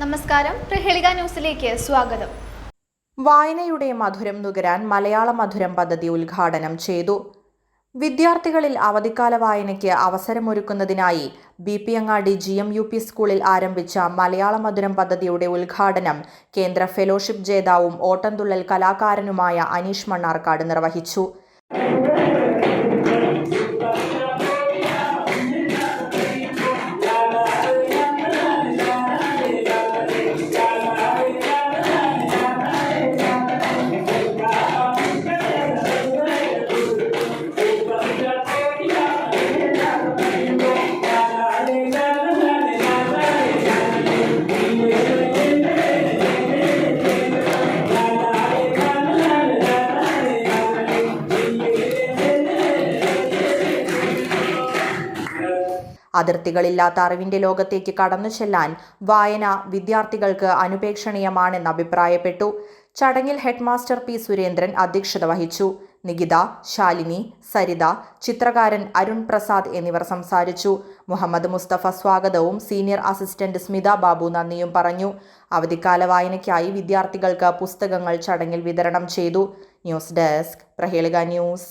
നമസ്കാരം. പ്രഹേളിക ന്യൂസിലേക്ക് സ്വാഗതം. വായനയുടെ മധുരം നുകരാൻ മലയാള മധുരം പദ്ധതി ഉദ്ഘാടനം ചെയ്തു. വിദ്യാർത്ഥികളിൽ അവധിക്കാല വായനയ്ക്ക് അവസരമൊരുക്കുന്നതിനായി B P Angadi G M U P സ്കൂളിൽ ആരംഭിച്ച മലയാള മധുരം പദ്ധതിയുടെ ഉദ്ഘാടനം കേന്ദ്ര ഫെലോഷിപ്പ് ജേതാവും ഓട്ടംതുള്ളൽ കലാകാരനുമായ അനീഷ് മണ്ണാർക്കാട് നിർവഹിച്ചു. അതിർത്തികളില്ലാത്ത അറിവിന്റെ ലോകത്തേക്ക് കടന്നു ചെല്ലാൻ വായന വിദ്യാർത്ഥികൾക്ക് അനുപേക്ഷണീയമാണെന്ന് അഭിപ്രായപ്പെട്ടു. ചടങ്ങിൽ ഹെഡ്മാസ്റ്റർ പി സുരേന്ദ്രൻ അധ്യക്ഷത വഹിച്ചു. നികിത ശാലിനി സരിത ചിത്രകാരൻ അരുൺ പ്രസാദ് എന്നിവർ സംസാരിച്ചു. മുഹമ്മദ് മുസ്തഫ സ്വാഗതവും സീനിയർ അസിസ്റ്റന്റ് സ്മിത ബാബു നന്ദിയും പറഞ്ഞു. അവധിക്കാല വായനയ്ക്കായി വിദ്യാർത്ഥികൾക്ക് പുസ്തകങ്ങൾ ചടങ്ങിൽ വിതരണം ചെയ്തു. News desk Prahelika news.